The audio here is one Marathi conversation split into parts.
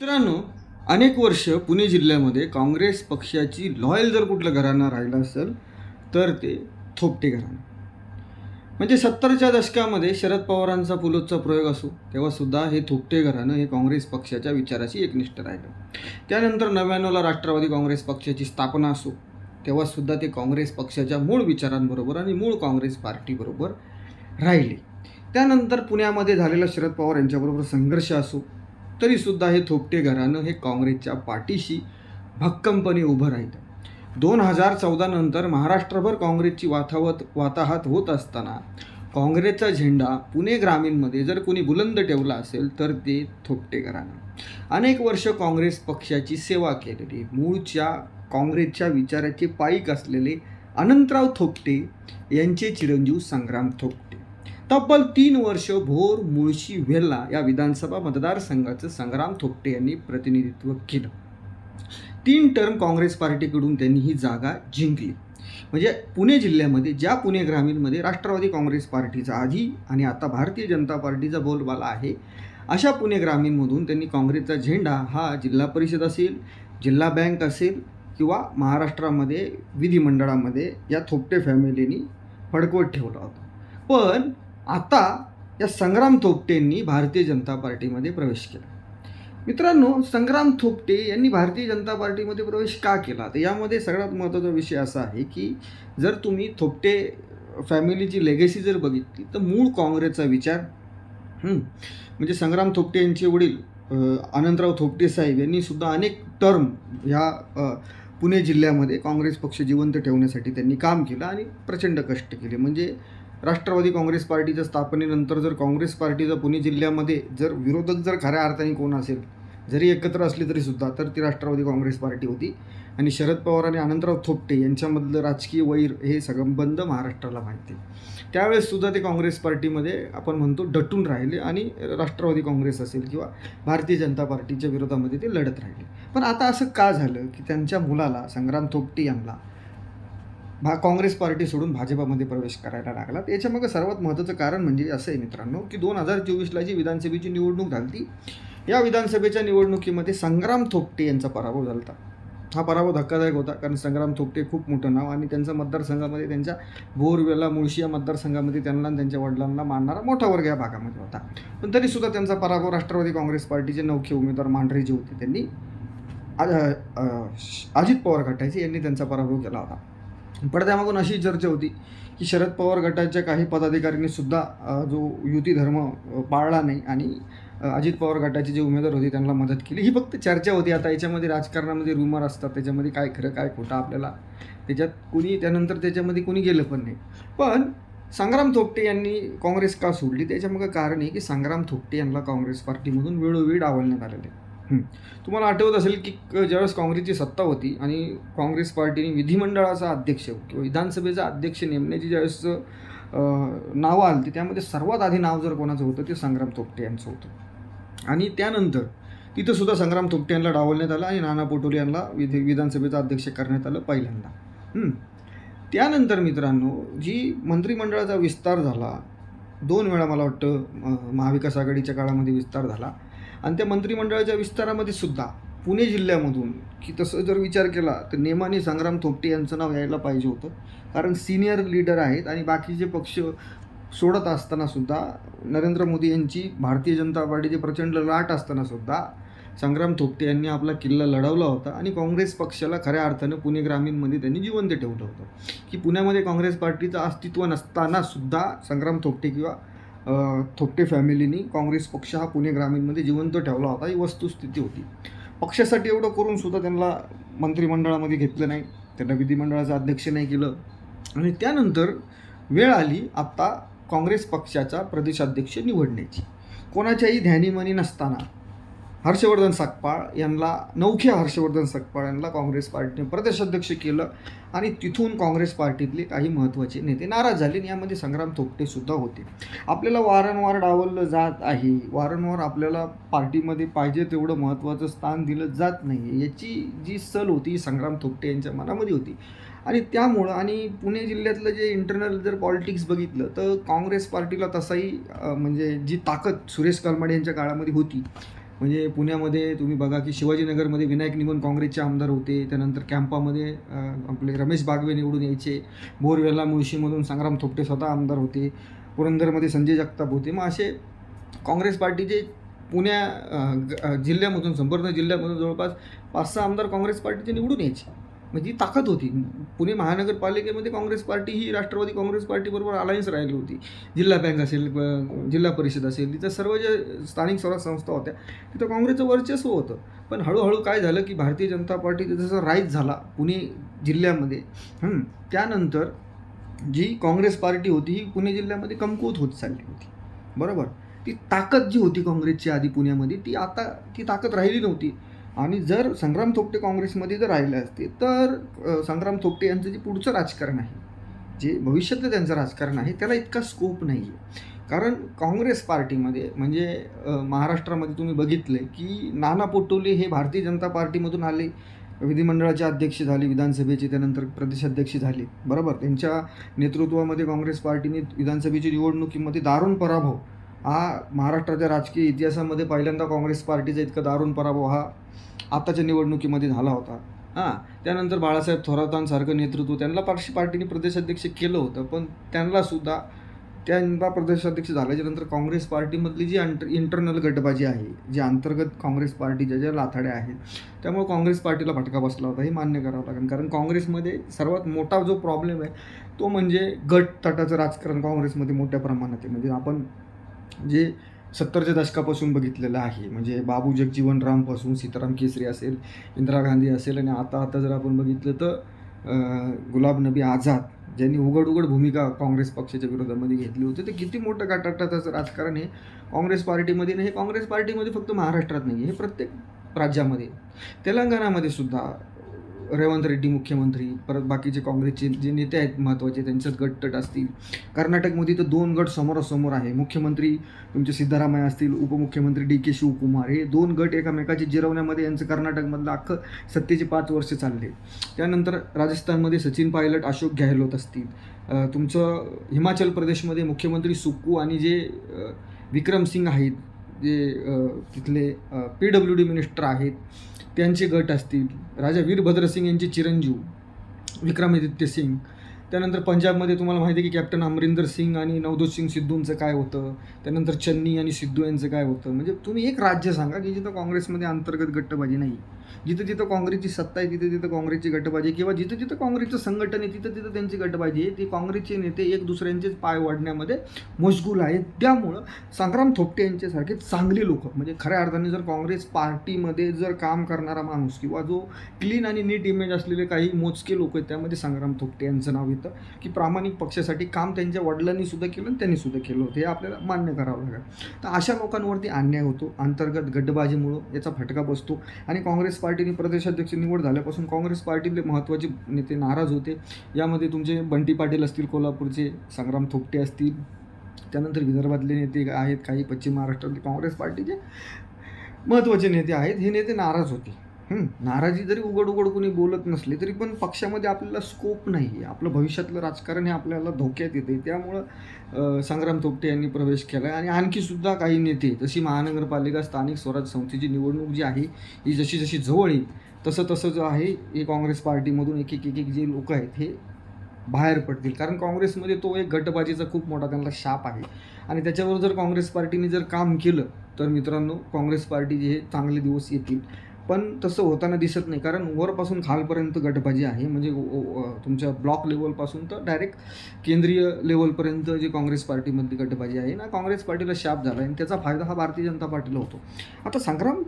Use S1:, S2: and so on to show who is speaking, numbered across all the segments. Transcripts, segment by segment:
S1: मित्रांनो अनेक वर्ष पुणे जिल्ह्यामध्ये काँग्रेस पक्षाची लॉयल जर कुठलं घराणं राहिलं असेल तर ते थोपटे घराणं. म्हणजे सत्तरच्या दशकामध्ये शरद पवारांचा पुलोचा प्रयोग असो तेव्हासुद्धा हे थोपटे घराणं हे काँग्रेस पक्षाच्या विचाराशी एकनिष्ठ राहिलं. त्यानंतर नव्याण्णवला राष्ट्रवादी काँग्रेस पक्षाची स्थापना असो तेव्हासुद्धा ते काँग्रेस पक्षाच्या मूळ विचारांबरोबर आणि मूळ काँग्रेस पार्टीबरोबर राहिले. त्यानंतर पुण्यामध्ये झालेला शरद पवार यांच्याबरोबर संघर्ष असो तरीसुद्धा हे थोपटे घराणं हे काँग्रेसच्या पाठीशी भक्कमपणे उभं राहिलं. दोन हजार चौदानंतर महाराष्ट्रभर काँग्रेसची वातावत वाताहत होत असताना काँग्रेसचा झेंडा पुणे ग्रामीणमध्ये जर कोणी बुलंद ठेवला असेल तर ते थोपटे घराणं. अनेक वर्ष काँग्रेस पक्षाची सेवा केलेली मूळच्या काँग्रेसच्या विचाराचे पायिक असलेले अनंतराव थोपटे यांचे चिरंजीव संग्राम थोपटे. तब्बल तीन वर्ष भोर मुळशी वेल्ला या विधानसभा मतदारसंघाचं संग्राम थोपटे यांनी प्रतिनिधित्व केलं. तीन टर्म काँग्रेस पार्टीकडून त्यांनी ही जागा जिंकली. म्हणजे पुणे जिल्ह्यामध्ये ज्या पुणे ग्रामीणमध्ये राष्ट्रवादी काँग्रेस पार्टीचा आधी आणि आता भारतीय जनता पार्टीचा बोलबाला आहे अशा पुणे ग्रामीणमधून त्यांनी काँग्रेसचा झेंडा हा जिल्हा परिषद असेल जिल्हा बँक असेल किंवा महाराष्ट्रामध्ये विधिमंडळामध्ये या थोपटे फॅमिलीनी फडकवत ठेवला होता. पण आता या संग्राम थोपटेंनी भारतीय जनता पार्टीमध्ये प्रवेश केला. मित्रांनो संग्राम थोपटे यांनी भारतीय जनता पार्टीमध्ये प्रवेश का केला? तर यामध्ये सगळ्यात महत्त्वाचा विषय असा आहे की जर तुम्ही थोपटे फॅमिलीची लेगेसी जर बघितली तर मूळ काँग्रेसचा विचार म्हणजे संग्राम थोपटे यांचे वडील अनंतराव थोपटे साहेब यांनी सुद्धा अनेक टर्म ह्या पुणे जिल्ह्यामध्ये काँग्रेस पक्ष जिवंत ठेवण्यासाठी त्यांनी काम केलं आणि प्रचंड कष्ट केले. म्हणजे राष्ट्रवादी काँग्रेस पार्टीच्या स्थापनेनंतर जर काँग्रेस पार्टीचा पुणे जिल्ह्यामध्ये जर विरोधक जर खऱ्या अर्थाने कोण असेल जरी एकत्र असली तरी सुद्धा तर ती राष्ट्रवादी काँग्रेस पार्टी होती आणि शरद पवार आणि अनंतराव थोपटे यांच्यामधलं राजकीय वैर हे संबंध महाराष्ट्राला माहिती आहे. त्यावेळेस सुद्धा ते काँग्रेस पार्टीमध्ये आपण म्हणतो डटून राहिले आणि राष्ट्रवादी काँग्रेस असेल किंवा भारतीय जनता पार्टीच्या विरोधामध्ये ते लढत राहिले पण आता असं का झालं की त्यांच्या मुलाला संग्राम थोपटे यांना भा काँग्रेस पार्टी सोडून भाजपामध्ये प्रवेश करायला लागला. याच्यामागं सर्वात महत्त्वाचं कारण म्हणजे असं आहे मित्रांनो की दोन हजार चोवीसला जी विधानसभेची निवडणूक झाली या विधानसभेच्या निवडणुकीमध्ये संग्राम थोपटे यांचा पराभव झाला होता. हा पराभव धक्कादायक होता कारण संग्राम थोपटे खूप मोठं नाव आणि त्यांचा मतदारसंघामध्ये त्यांच्या बोरवेला मुळशी या मतदारसंघामध्ये त्यांना आणि त्यांच्या वडिलांना मानणारा मोठा वर्ग या भागामध्ये होता. पण तरीसुद्धा त्यांचा पराभव राष्ट्रवादी काँग्रेस पार्टीचे नौखे उमेदवार मांढरे जे होते त्यांनी अजित पवार गटाचे यांनी त्यांचा पराभव केला होता. पडद्यामागून अशी चर्चा होती की शरद पवार गटाच्या काही पदाधिकाऱ्यांनी सुद्धा जो युती धर्म पाळला नाही आणि अजित पवार गटाचे जे उमेदवार होते त्यांना मदत केली. ही फक्त चर्चा होती. आता याच्यामध्ये राजकारणामध्ये रुमर असतात. त्याच्यामध्ये काय खरं काय खोटं आपल्याला त्याच्यात कुणी त्यानंतर त्याच्यामध्ये कुणी गेलं पण नाही. पण संग्राम थोपटे यांनी काँग्रेस का सोडली? त्याच्यामागं कारण आहे की संग्राम थोपटे यांना काँग्रेस पार्टीमधून वेळोवेळी डावलण्यात आलेले आहे. तुम्हाला आठवत असेल की ज्यावेळेस काँग्रेसची सत्ता होती आणि काँग्रेस पार्टीने विधिमंडळाचा अध्यक्ष किंवा विधानसभेचा अध्यक्ष नेमण्याची ज्यावेळेस नावं आली त्यामध्ये सर्वात आधी नाव जर कोणाचं होतं ते संग्राम तोपटे यांचं होतं. आणि त्यानंतर तिथं सुद्धा संग्राम तोपटे यांना डावलण्यात आलं आणि नाना पटोले यांना विधी विधानसभेचा अध्यक्ष करण्यात आलं पहिल्यांदा. त्यानंतर मित्रांनो जी मंत्रिमंडळाचा विस्तार झाला दोन वेळा मला वाटतं महाविकास आघाडीच्या काळामध्ये विस्तार झाला आणि त्या मंत्रिमंडळाच्या विस्तारामध्ये सुद्धा पुणे जिल्ह्यामधून की तसं जर विचार केला तर नेमाने संग्राम थोपटे यांचं नाव यायला पाहिजे होतं. कारण सिनियर लीडर आहेत आणि बाकीचे पक्ष सोडत असताना सुद्धा नरेंद्र मोदी यांची भारतीय जनता पार्टीची प्रचंड लाट असताना सुद्धा संग्राम थोपटे यांनी आपला किल्ला लढवला होता आणि काँग्रेस पक्षाला खऱ्या अर्थानं पुणे ग्रामीणमध्ये त्यांनी जिवंत ठेवलं होतं. की पुण्यामध्ये काँग्रेस पार्टीचं अस्तित्व नसताना सुद्धा संग्राम थोपटे किंवा थोपटे फॅमिलीनी काँग्रेस पक्ष हा पुणे ग्रामीणमध्ये जिवंत ठेवला होता. ही वस्तुस्थिती होती. पक्षासाठी एवढं करून सुद्धा त्यांना मंत्रिमंडळामध्ये घेतलं नाही. त्यांना विधिमंडळाचं अध्यक्ष नाही केलं. आणि त्यानंतर वेळ आली आत्ता काँग्रेस पक्षाचा प्रदेशाध्यक्ष निवडण्याची. कोणाच्याही ध्यानीमनी नसताना हर्षवर्धन सकपाळ यांना नौख्या हर्षवर्धन सकपाळ यांना काँग्रेस पार्टीने प्रदेशाध्यक्ष केलं आणि तिथून काँग्रेस पार्टीतले काही महत्त्वाचे नेते नाराज झाले आणि यामध्ये संग्राम थोपटेसुद्धा होते. आपल्याला वारंवार डावललं जात आहे. वारंवार आपल्याला पार्टीमध्ये पाहिजे तेवढं महत्त्वाचं स्थान दिलं जात नाही याची जी सल होती संग्राम थोपटे यांच्या मनामध्ये होती. आणि त्यामुळं आणि पुणे जिल्ह्यातलं जे इंटरनल जर पॉलिटिक्स बघितलं तर काँग्रेस पार्टीला तसाही म्हणजे जी ताकद सुरेश कलमाडे यांच्या काळामध्ये होती म्हणजे पुण्यामध्ये तुम्ही बघा की शिवाजीनगरमध्ये विनायक निमन काँग्रेसचे आमदार होते त्यानंतर कॅम्पामध्ये आपले रमेश बागवे निवडून यायचे बोरवेला मुळशीमधून संग्राम थोपटे स्वतः आमदार होते पुरंदरमध्ये संजय जगताप होते. मग असे काँग्रेस पार्टीचे पुण्या जिल्ह्यामधून संपूर्ण जिल्ह्यामधून जवळपास पाच सहा आमदार काँग्रेस पार्टीचे निवडून यायचे. म्हणजे ताकद होती. पुणे महानगरपालिकेमध्ये काँग्रेस पार्टी ही राष्ट्रवादी काँग्रेस पार्टीबरोबर अलायन्स राहिली होती. जिल्हा बँक असेल जिल्हा परिषद असेल तिथं सर्व ज्या स्थानिक स्वराज संस्था होत्या तिथं काँग्रेसचं वर्चस्व होतं. पण हळूहळू काय झालं की भारतीय जनता पार्टी जसं राईज झाला पुणे जिल्ह्यामध्ये त्यानंतर जी काँग्रेस पार्टी होती ही पुणे जिल्ह्यामध्ये कमकुवत होत चालली होती. बरोबर? ती ताकद जी होती काँग्रेसची आधी पुण्यामध्ये ती आता ती ताकद राहिली नव्हती. आणि जर संग्राम थोपटे काँग्रेसमध्ये जर राहिले असते तर संग्राम थोपटे यांचं जे पुढचं राजकारण आहे जे भविष्यातलं त्यांचं राजकारण आहे त्याला इतका स्कोप नाही आहे कारण काँग्रेस पार्टीमध्ये म्हणजे महाराष्ट्रामध्ये तुम्ही बघितले की नाना पटोले हे भारतीय जनता पार्टीमधून आले विधिमंडळाचे अध्यक्ष झाले विधानसभेचे त्यानंतर प्रदेशाध्यक्ष झाले बरोबर? त्यांच्या नेतृत्वामध्ये काँग्रेस पार्टीने विधानसभेच्या निवडणुकीमध्ये दारुण पराभव हा महाराष्ट्राच्या राजकीय इतिहासामध्ये पहिल्यांदा काँग्रेस पार्टीचा इतका दारुण पराभव हा आताच्या निवडणुकीमध्ये झाला होता. हां त्यानंतर बाळासाहेब थोरातांसारखं नेतृत्व त्यांना पार्शी पार्टीने प्रदेशाध्यक्ष केलं होतं पण त्यांनासुद्धा त्यांना प्रदेशाध्यक्ष झाल्याच्यानंतर काँग्रेस पार्टीमधली जी अंट इंटरनल गटबाजी आहे जी अंतर्गत काँग्रेस पार्टीच्या ज्या लाथाड्या आहेत त्यामुळे काँग्रेस पार्टीला फटका बसला होता हे मान्य करावं लागेल. कारण काँग्रेसमध्ये सर्वात मोठा जो प्रॉब्लेम आहे तो म्हणजे गट तटाचं राजकारण काँग्रेसमध्ये मोठ्या प्रमाणात आहे. म्हणजे आपण जे सत्तरच्या दशकापासून बघितलेलं आहे. म्हणजे बाबू जगजीवन रामपासून सीताराम केसरी असेल इंदिरा गांधी असेल आणि आता आता जर आपण बघितलं तर गुलाब नबी आझाद ज्यांनी उघड उघड भूमिका काँग्रेस पक्षाच्या विरोधामध्ये घेतली होती. ते किती मोठं गाटाटाचं राजकारण हे काँग्रेस पार्टीमध्ये नाही हे काँग्रेस पार्टीमध्ये फक्त महाराष्ट्रात नाही हे प्रत्येक राज्यामध्ये तेलंगणामध्ये सुद्धा रेवंत रेड्डी मुख्यमंत्री परत बाकीचे काँग्रेसचे जे नेते आहेत महत्त्वाचे त्यांच्यात गट तट असतील. कर्नाटकमध्ये तर दोन गट समोरासमोर आहे. मुख्यमंत्री तुमचे सिद्धरामय्या असतील उपमुख्यमंत्री डी के शिवकुमार. हे दोन गट एकामेकाचे जिरवण्यामध्ये यांचं कर्नाटकमधलं अख्खं सत्तेचे पाच वर्ष चालले. त्यानंतर राजस्थानमध्ये सचिन पायलट अशोक गहलोत असतील. तुमचं हिमाचल प्रदेशमध्ये मुख्यमंत्री सुक्कू आणि जे विक्रम सिंग आहेत जे तिथले पी डब्ल्यू डी मिनिस्टर आहेत त्यांचे गट असतील. राजा वीरभद्र सिंग यांचे चिरंजीव विक्रमादित्य सिंग. त्यानंतर पंजाबमध्ये तुम्हाला माहिती आहे की कॅप्टन अमरिंदर सिंग आणि नवदोत सिंग सिद्धूंचं काय होतं? त्यानंतर चन्नी आणि सिद्धू यांचं काय होतं? म्हणजे तुम्ही एक राज्य सांगा की जिथं काँग्रेसमध्ये अंतर्गत गटबाजी नाही जिथं जिथं काँग्रेसची सत्ता आहे तिथं तिथं काँग्रेसची गटबाजी किंवा जिथं जिथं काँग्रेसचं संघटन आहे तिथं तिथं त्यांची गटबाजी आहे. ती काँग्रेसचे नेते एक दुसऱ्यांचेच पाय वाढण्यामध्ये मशगूल आहेत. त्यामुळं संग्राम थोपटे यांच्यासारखे चांगले लोक म्हणजे खऱ्या अर्थाने जर काँग्रेस पार्टीमध्ये जर काम करणारा माणूस किंवा जो क्लीन आणि नीट इमेज असलेले काही मोजके लोक आहेत त्यामध्ये संग्राम थोपटे यांचं नाव येतं. की प्रामाणिक पक्षासाठी काम त्यांच्या वडिलांनी सुद्धा केलं आणि त्यांनी सुद्धा केलं होतं. हे आपल्याला मान्य करावं लागेल. तर अशा लोकांवरती अन्याय होतो. अंतर्गत गटबाजीमुळं याचा फटका बसतो. आणि काँग्रेस पार्टीने प्रदेशाध्यक्ष निवड झाल्यापासून काँग्रेस पार्टीतले महत्त्वाचे नेते नाराज होते. यामध्ये तुमचे बंटी पाटील असतील कोल्हापूरचे संग्राम थोपटे असतील त्यानंतर विदर्भातले नेते आहेत काही पश्चिम महाराष्ट्रातले काँग्रेस पार्टीचे महत्त्वाचे नेते आहेत हे नेते नाराज होते. नाराजी जरी उघड उघड कोणी बोलत नसले तरी पण पक्षामध्ये आपल्याला स्कोप नाही आहे आपलं भविष्यातलं राजकारण हे आपल्याला धोक्यात येते त्यामुळं संग्राम थोपटे यांनी प्रवेश केला आहे आणि आणखीसुद्धा काही नेते जशी महानगरपालिका स्थानिक स्वराज संस्थेची निवडणूक जी आहे ही जशी जशी जवळ येईल तसं तसं जो आहे हे काँग्रेस पार्टीमधून एक एक एक एक जे लोक आहेत हे बाहेर पडतील. कारण काँग्रेसमध्ये तो एक गटबाजीचा खूप मोठा त्यांना शाप आहे. आणि त्याच्यावर जर काँग्रेस पार्टीने जर काम केलं तर मित्रांनो काँग्रेस पार्टी जे हे चांगले दिवस येतील. पण तसं होताना दिसत नाही. कारण वरपासून खालपर्यंत गटबाजी आहे. म्हणजे तुमच्या ब्लॉक लेवलपासून तर डायरेक्ट केंद्रीय लेवलपर्यंत जे काँग्रेस पार्टीमधली गटबाजी आहे ना काँग्रेस पार्टीला शाप झाला. आहे आणि त्याचा फायदा हा भारतीय जनता पार्टीला होतो. आता संग्राम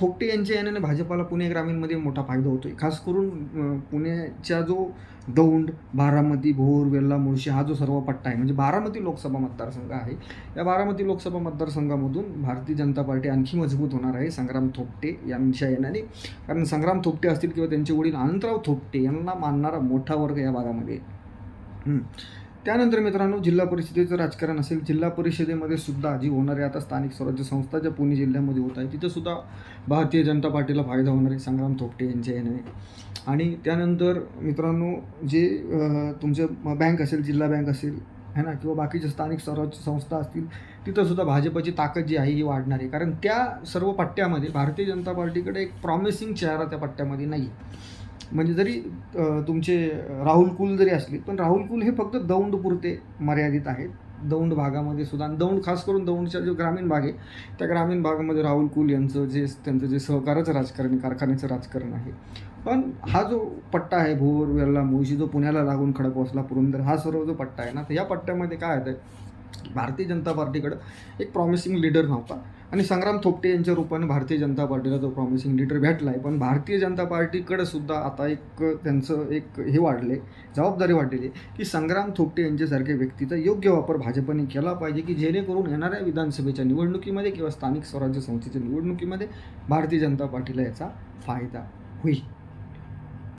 S1: थोपटे यांच्या याने भाजपाला पुणे ग्रामीणमध्ये मोठा फायदा होतो आहे खास करून पुण्याच्या जो दौंड बारामती भोर वेल्ला मुळशी हा जो सर्व पट्टा आहे म्हणजे बारामती लोकसभा मतदारसंघ आहे. या बारामती लोकसभा मतदारसंघामधून भारतीय जनता पार्टी आणखी मजबूत होणार आहे संग्राम थोपटे यांच्या येण्याने. कारण संग्राम थोपटे असतील किंवा त्यांचे वडील अनंतराव थोपटे यांना मानणारा मोठा वर्ग या भागामध्ये आहे. त्यानंतर मित्रांनो जिल्हा परिषदेचं राजकारण असेल जिल्हा परिषदेमध्ये सुद्धा जी होणारी आता स्थानिक स्वराज्य संस्था ज्या पुणे जिल्ह्यामध्ये होत आहे तिथं सुद्धा भारतीय जनता पार्टीला फायदा होणार आहे संग्राम थोपटे यांच्या येण्याने आणि त्यानंतर मित्रांनो जे तुमचे तुमचं बँक असेल जिल्हा बँक असेल है ना किंवा बाकीच्या स्थानिक स्वराज्य संस्था असतील तिथंसुद्धा भाजपची ताकद जी आहे ही वाढणार आहे. कारण त्या सर्व पट्ट्यामध्ये भारतीय जनता पार्टीकडे एक प्रॉमिसिंग चेहरा त्या पट्ट्यामध्ये नाही म्हणजे जरी तुमचे राहुल कुल जरी असले पण राहुल कुल हे फक्त दौंडपुरते मर्यादित आहेत. दौंड भागामध्ये सुद्धा दौंड खास करून दौंडच्या जो ग्रामीण भाग आहे त्या ग्रामीण भागामध्ये राहुल कुल यांचं जे त्यांचं जे सहकाराचं राजकारण कारखान्याचं राजकारण आहे. पण हा जो पट्टा आहे भोर वेल्ला मुळशी जो पुण्याला लागून खडकवासला पुरंदर हा सर्व जो पट्टा आहे ना तर या पट्ट्यामध्ये काय होतं भारतीय जनता पार्टीकडं एक प्रॉमिसिंग लीडर नव्हता. आणि संग्राम थोपटे यांच्या रूपाने भारतीय जनता पार्टीला तो प्रॉमिसिंग लीडर भेटला आहे पण भारतीय जनता पार्टीकडे सुद्धा आता एक त्यांचं एक हे वाढले जबाबदारी वाढलेली आहे की संग्राम थोपटे यांच्यासारख्या व्यक्तीचा योग्य वापर भाजपने केला पाहिजे की जेणेकरून येणाऱ्या विधानसभेच्या निवडणुकीमध्ये किंवा स्थानिक स्वराज्य संस्थेच्या निवडणुकीमध्ये भारतीय जनता पार्टीला याचा फायदा होईल.